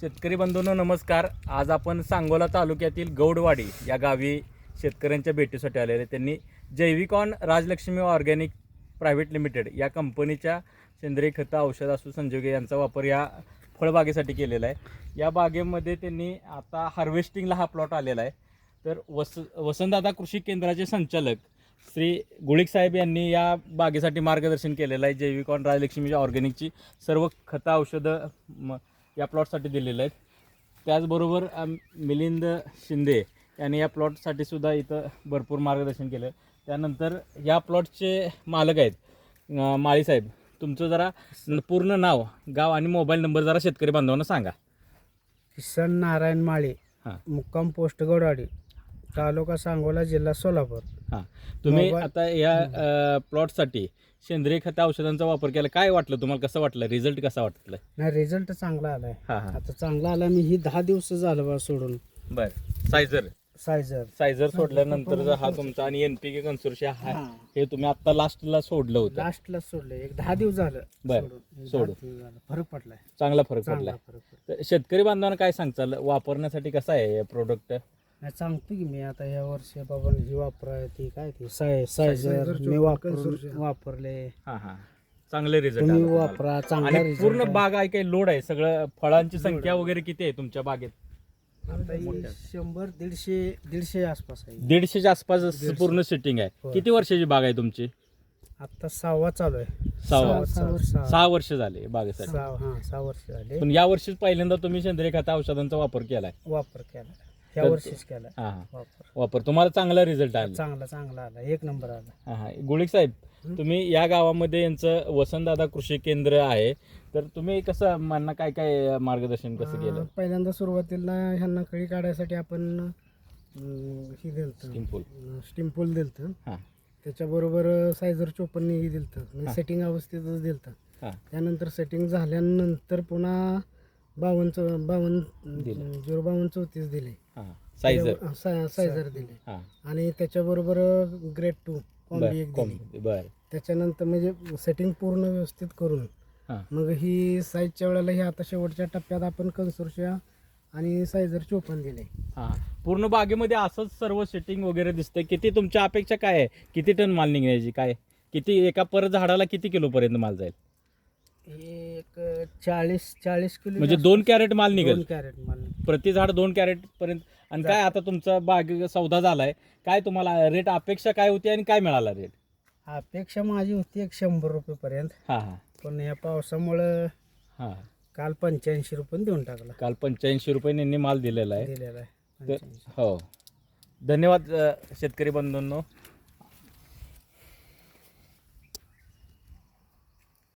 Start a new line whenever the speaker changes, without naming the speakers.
शेतकरी बंधूंनो नमस्कार. आज आपण सांगोला तालुक्यातील गौडवाडी या गावी शेतकऱ्यांच्या भेटीसाठी आलेले त्यांनी Jaivikon Rajlakshmi organic private limited या कंपनीच्या सेंद्रिय खतं औषध असू संजोगे यांचा वापर या फळबागेसाठी केलेला आहे. या बागेमध्ये त्यांनी आता हार्वेस्टिंगला हा प्लॉट आलेला आहे. तर वस वसंतदादा कृषी केंद्राचे संचालक श्री गुळिक साहेब यांनी या बागेसाठी मार्गदर्शन केलेलं आहे. जैविकॉन राजलक्ष्मीच्या ऑर्गॅनिकची सर्व खतं औषधं म या प्लॉटसाठी दिलेलं आहेत. त्याचबरोबर मिलिंद शिंदे यांनी या प्लॉटसाठी सुद्धा इथं भरपूर मार्गदर्शन केलं. त्यानंतर या प्लॉटचे मालक आहेत अं, माळी साहेब. तुमचं जरा पूर्ण नाव गाव आणि मोबाईल नंबर जरा शेतकरी बांधवांना सांगा.
किसन नारायण माळे
हां.
मुक्काम पोस्ट गडवाडी. तालुका सांगोला जिल्हा सोलापूर.
हां. तुम्ही
मोबाईल-
आता या प्लॉटसाठी सेंद्रिय खत औषधांचा वापर केला. काय वाटलं तुम्हाला? कसं वाटलं? रिझल्ट कसा वाटलं
नाही रिझल्ट चांगला आलाय.
हां हां.
आता चांगला आला मी ही दहा दिवस झालं बा सोडून.
बरं. सायझर
सायझर
सायझर सोडल्यानंतर हा. तुमचा आणि एन पी के कन्सोर्शिया हा. हे तुम्ही आता लास्टला सोडलं होतं.
लास्टला सोडले एक दहा दिवस झालं
बरं,
सोडून. एक
सोडून.
दहा दिवस झालं. फरक पडलाय.
चांगला फरक
चांगला
पडला
फरक पडला
तर शेतकरी बांधवांना काय सांगचाल वापरण्यासाठी कसं आहे हे प्रोडक्ट
नाही सांगतो की मी आता या वर्षी बाबा ही वापरा ती काय ती साय सायझर मी वापरून वापरले.
हां हां. चांगले रिझल्ट
तुम्ही वापरा चांगला
आणि पूर्ण. बाग आहे काही लोड आहे? सगळं फळांची संख्या वगैरे किती आहे तुमच्या बागेत?
आता ही शंभर दीडशे दीडशे आसपास आहे.
दीडशेच्या आसपास पूर्ण सिटिंग आहे.
होय.
किती वर्षाची बाग आहे तुमची?
आता सहावा चालू आहे.
सहावा.
सहा वर्ष
सहा वर्ष झाले बागेसाठी.
सहा हा सहा वर्ष झाले.
पण या वर्षीच पहिल्यांदा तुम्ही सेंद्रिय खत औषधांचा वापर केलाय.
वापर केला ह्या
तर-
वर्षीच केला
हा हा.
वापर.
वापर. तुम्हाला चांगला रिझल्ट आला.
चांगला चांगला आला. एक नंबर आला.
हा हा. गुळिक साहेब तुम्ही या गावामध्ये यांचं वसंतदादा कृषी केंद्र आहे. तर तुम्ही कसं म्हणणं काय काय मार्गदर्शन कसं केलं?
अं, पहिल्यांदा सुरुवातीला ह्यांना कळी काढायसाठी आपण अं, ही दिलत. स्टिम्पूल दिलत.
हां.
त्याच्याबरोबर सायझर चोपन्न ही दिलत.
हा.
सेटिंग अवस्थेतच दिलत.
हां.
त्यानंतर सेटिंग झाल्यानंतर पुन्हा बावन्न चौ बावन्न
दिलं.
झिरो बावन्न चौतीस दिले.
हां सायझर
त्याच्यावर- सा- सायझर दिले.
हां.
आणि त्याच्याबरोबर ग्रेड टू कॉम्बी एक दिली.
बर.
त्याच्यानंतर म्हणजे सेटिंग पूर्ण व्यवस्थित करून
हां.
मग ही साईजच्या वेळेला ही आता शेवटच्या टप्प्यात आपण कन्सोर्शिया आणि सायझर चोपन दिले.
हां. पूर्ण बागेमध्ये असंच सर्व सेटिंग वगैरे दिसतंय. किती तुमच्या अपेक्षा काय आहे? किती टन माल निघण्याची? काय? किती एका पर झाडाला किती किलोपर्यंत माल जाईल?
एक चाळीस चाळीस किलो
म्हणजे दोन कॅरेट माल निघेल.
दोन कॅरेट माल
प्रति झाड दोन कॅरेट पर्यंत. आणि काय आता तुमचा बाग सौदा झालाय. काय तुम्हाला रेट अपेक्षा काय होती आणि काय मिळाला रेट
अपेक्षा माझी होती एक शंभर रुपये पर्यंत.
हां हां.
पण या पावसामुळं
हां.
काल पंच्याऐंशी रुपये देऊन टाकला.
काल पंच्याऐंशी रुपये यांनी माल दिलेला आहे.
दिलेला आहे.
तर
85.
हो. धन्यवाद अ, शेतकरी बंधूंनो.